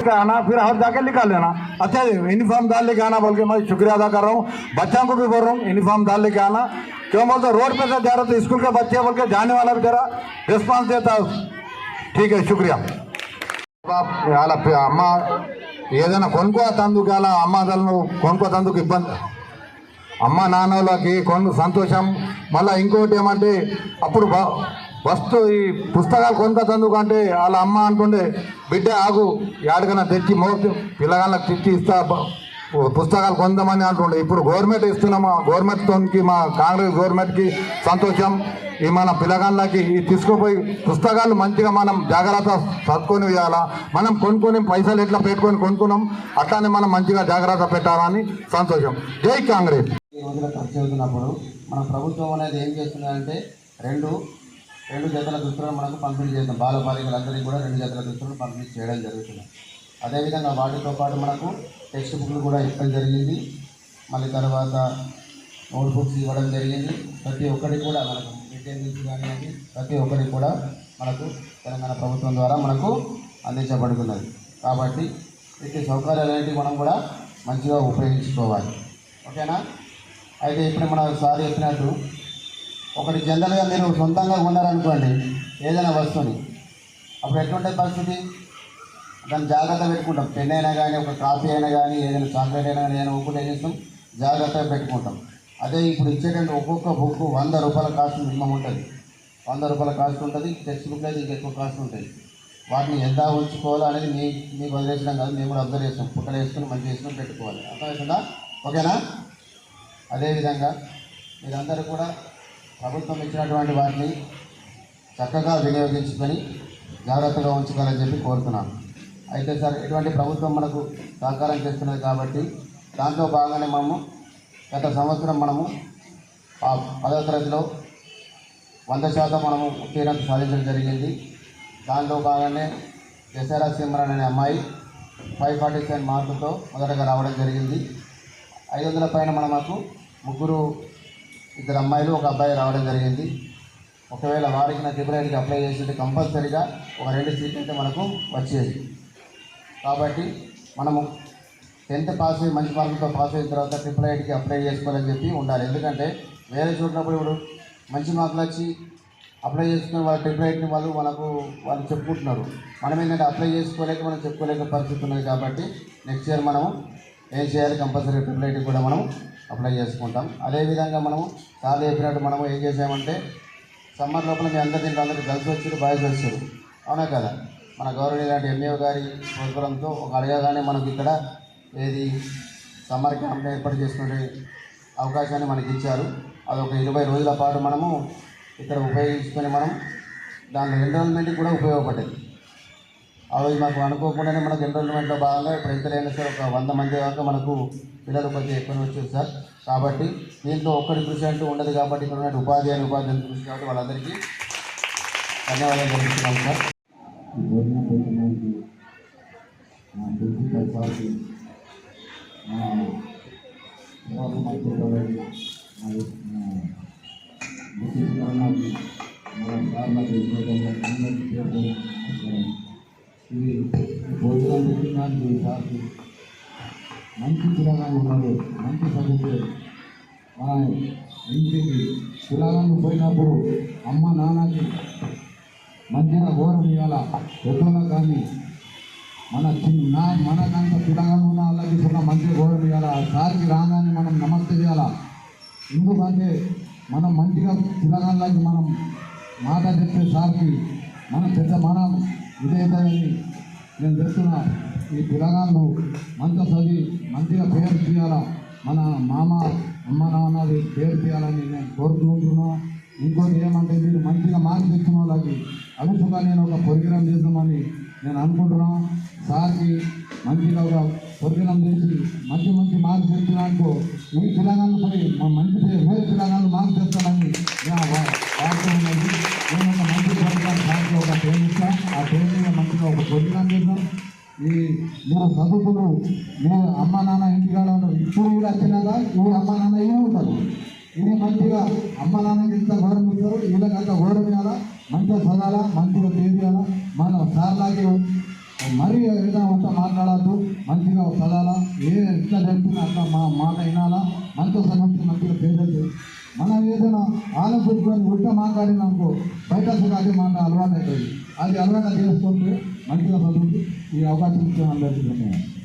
का आना फिर हाथ जाके निकाल लेना अच्छा यूनिफॉर्म डाल लेके आना बोल के मैं शुक्रिया अदा कर रहा हूँ बच्चों को भी बोल रहा हूँ यूनिफॉर्म डाल लेके आना क्यों बोलते रोड पे से जा रहे थे स्कूल के बच्चे बोल के जाने वाला भी जरा रिस्पॉन्स देता है ठीक है शुक्रिया వాళ్ళ పి- అమ్మ ఏదైనా కొనుక్కో తందుకు అలా అమ్మాదలను కొనుక్కో తందుకు ఇబ్బంది అమ్మ నాన్నలకి కొన్ని సంతోషం మళ్ళీ ఇంకోటి ఏమంటే అప్పుడు వస్తు ఈ పుస్తకాలు కొనుక్కందుకు అంటే వాళ్ళ అమ్మ అంటుండే బిడ్డ ఆగు ఎక్కడికైనా తెచ్చి మోపు పిల్లగాళ్ళకి తెచ్చి ఇస్తా పుస్తకాలు కొందామని అంటుండే ఇప్పుడు గవర్నమెంట్ ఇస్తున్నామా గవర్నమెంట్తోకి మా కాంగ్రెస్ గవర్నమెంట్కి సంతోషం. ఈ మన పిల్లగాళ్ళకి ఈ తీసుకుపోయి పుస్తకాలు మంచిగా మనం జాగ్రత్త చదువుకొని వేయాలా. మనం కొనుక్కొని పైసలు ఎట్లా పెట్టుకొని కొనుక్కున్నాం అట్లానే మనం మంచిగా జాగ్రత్త పెట్టాలని సంతోషం. జై కాంగ్రెస్. ఈ ఖర్చు అవుతున్నప్పుడు మన ప్రభుత్వం అనేది ఏం చేస్తుందంటే రెండు రెండు జతల దుస్తులను మనకు పంపిణీ చేస్తాం. బాల బాలికలందరికీ కూడా రెండు జతల దుస్తులను పంపిణీ చేయడం జరుగుతుంది. అదేవిధంగా వాటితో పాటు మనకు టెక్స్ట్ బుక్లు కూడా ఇవ్వడం జరిగింది. మళ్ళీ తర్వాత నోట్ బుక్స్ ఇవ్వడం జరిగింది. ప్రతి ఒక్కరికి కూడా మనకు మిడ్ మీల్స్ కానివ్వండి ప్రతి ఒక్కరికి కూడా మనకు తెలంగాణ ప్రభుత్వం ద్వారా మనకు అందించబడుతున్నది. కాబట్టి ఇట్టి సౌకర్యాలన్నింటినీ మనం కూడా మంచిగా ఉపయోగించుకోవాలి. ఓకేనా? అయితే ఇప్పుడు మన సార్ చెప్పినట్టు ఒకటి జనరల్గా మీరు సొంతంగా ఉన్నారనుకోండి ఏదైనా వస్తువుని. అప్పుడు ఎటువంటి పరిస్థితి? దాన్ని జాగ్రత్త పెట్టుకుంటాం. పెన్ అయినా కానీ ఒక కాఫీ అయినా కానీ ఏదైనా చాక్లెట్ అయినా కానీ ఏదైనా ఊపుకుంటే చేస్తాం జాగ్రత్తగా పెట్టుకుంటాం. అదే ఇప్పుడు ఇచ్చేటువంటి ఒక్కొక్క బుక్ వంద రూపాయల కాస్ట్ మినిమం ఉంటుంది. వంద రూపాయల కాస్ట్ ఉంటుంది టెక్స్ట్ బుక్ అయితే ఇంకా ఎక్కువ కాస్ట్ ఉంటుంది. వాటిని ఎంత ఉంచుకోవాలో అనేది మీ మీకు వదిలేసినాం కాదు మేము కూడా అబ్జర్వ్ చేస్తాం. పుట్టలు వేసుకుని మంచి వేసుకుని పెట్టుకోవాలి. అర్థమవుతుందా ఓకేనా? అదేవిధంగా మీరందరూ కూడా ప్రభుత్వం ఇచ్చినటువంటి వాటిని చక్కగా వినియోగించుకొని జాగ్రత్తగా ఉంచుకోవాలని చెప్పి కోరుతున్నాను అయితే సార్ ఇటువంటి ప్రభుత్వం మనకు సహకారం చేస్తున్నది కాబట్టి దాంతో భాగంగానే మనము గత సంవత్సరం మనము ఆ పదవ తరగతిలో వంద శాతం మనము ఉత్తీర్ణత సాధించడం జరిగింది. దాంతో భాగంగానే దసరా సిమ్రాన్ అనే అమ్మాయి ఫైవ్ ఫార్టీ సెవెన్ మార్కులతో మొదటగా రావడం జరిగింది. ఐదు వందల పైన మనకు ముగ్గురు ఇద్దరు అమ్మాయిలు ఒక అబ్బాయి రావడం జరిగింది. ఒకవేళ వారికి నా ట్రిపుల్ అప్లై చేసింటే కంపల్సరీగా ఒక రెండు సీట్లు అయితే మనకు వచ్చేది. కాబట్టి మనము టెన్త్ పాస్ అయ్యి మంచి మార్కులతో పాస్ అయిన తర్వాత ట్రిపుల్ ఐడికి అప్లై చేసుకోవాలని చెప్పి ఉండాలి. ఎందుకంటే వేరే చూసినప్పుడు ఇప్పుడు మంచి మార్కులు వచ్చి అప్లై చేసుకుని వాళ్ళ ట్రిపుల్ ఐడిని వాళ్ళు మనకు వాళ్ళు చెప్పుకుంటున్నారు. మనం ఏంటంటే అప్లై చేసుకోలేక మనం చెప్పుకోలేక పరిస్థితి ఉన్నది కాబట్టి నెక్స్ట్ ఇయర్ మనము ఏం చేయాలి? కంపల్సరీ ట్రిపుల్ ఐడికి కూడా మనం అప్లై చేసుకుంటాం. అదేవిధంగా మనము సార్ చెప్పినట్టు మనము ఏం చేసామంటే సమ్మర్ లోపల మీ అందరి దీంట్లో అందరికీ గర్ల్స్ వచ్చారు బాయ్స్ వచ్చారు. అవునా కదా? మన గౌరవ లాంటి ఎంఏ గారి ప్రోగ్రాంతో ఒక అడగగానే మనకి ఇక్కడ ఏది సమ్మర్ క్యాంప్ ఏర్పాటు చేసుకునే అవకాశాన్ని మనకి ఇచ్చారు. అది ఒక ఇరవై రోజుల పాటు మనము ఇక్కడ ఉపయోగించుకొని మనం దాని ఎన్రోల్మెంట్కి కూడా ఉపయోగపడ్డది. ఆ రోజు మాకు అనుకోకుండానే మనకు ఎన్రోల్మెంట్లో భాగంగా ఇప్పుడు ఎంత సార్ ఒక వంద మంది దాకా మనకు పిల్లలు కొంచెం ఎక్కువ వచ్చారు సార్. కాబట్టి దీంట్లో ఒక్కడి కృషి అంటూ ఉండదు కాబట్టి ఇక్కడ ఉన్న ఉపాధి అని ఉపాధి అని కృషి కాబట్టి వాళ్ళందరికీ ధన్యవాదాలు తెలుపుతున్నాం సార్. భోజనం సార్కి మంచి పిల్లగాళ్ళు ఉన్నాడు మంచి చదువుతే మన ఇంటికి పిల్లగాళ్ళు పోయినప్పుడు అమ్మ నాన్నకి మంచిగా ఘోరం ఇవ్వాల పెద్దోళ్ళకి కానీ మన చిన్న మనకంత పిల్లగాళ్ళు ఉన్న వాళ్ళకి కూడా మంచి ఘోరం ఇవ్వాల సార్కి రాగానే మనం నమస్తే చేయాలా? ఎందుకంటే మనం మంచిగా పిల్లగాళ్ళకి మనం మాట చెప్తే సార్కి మన పెద్ద మనం ఇదేదని నేను చెప్తున్నా ఈ పిల్లగాళ్ళు మంచిగా చదివి మంచిగా పేరు చేయాలా మన మామ అమ్మ నాన్నది పేరు చేయాలని నేను కోరుకుంటున్నా ఇంకోటి ఏమంటే మీరు మంచిగా మార్క్స్ ఇచ్చిన వాళ్ళకి అలుసుగా నేను ఒక ప్రోగ్రాం చేద్దామని నేను అనుకుంటున్నాను సార్కి మంచిగా ఒక ప్రోగ్రాం చేసి మంచి మంచి మార్క్స్ ఇచ్చినాకో ఈ పిల్లగాళ్ళు పోయి మా మంచి వేరే పిల్లగాళ్ళు మార్క్స్ తెస్తానని నేను ఒక మంచి ప్రోగ్రాం సార్కి ఒక పేరు ఆ ప్రేమ మంచిగా ఒక ప్రోగ్రాం చేద్దాం. ఈ మీరు చదువుకులు మీ అమ్మ నాన్న ఇంటికాడ ఉంటారు. ఇప్పుడు కూడా వచ్చినాక ఈ అమ్మ నాన్న ఏమి ఉంటారు. ఇది మంచిగా అమ్మ నాన్నకి ఇంత గౌరవం ఇస్తారు. వీళ్ళకి అంత గౌరవం ఇవ్వాలా? మంచిగా చదవాలా? మంచిగా చేయాలా? మనం సార్లాగే మరీ ఏదైనా అంతా మాట్లాడద్దు. మంచిగా చదవాలా? ఏ ఎంత జరుగుతున్నా అంత మా మాట వినాలా? మంచిగా సమస్య మంచిగా పేదలు మనం ఏదైనా ఆలోచించుకొని ఉల్టా మాట్లాడినామనుకో బయట అదే మాట అలవాటు అవుతుంది. అది అలవాటు చేసుకుంటూ మంచిగా చదువుతూ ఈ అవకాశం ఇచ్చిన అందరికీ ధన్యవాదాలు.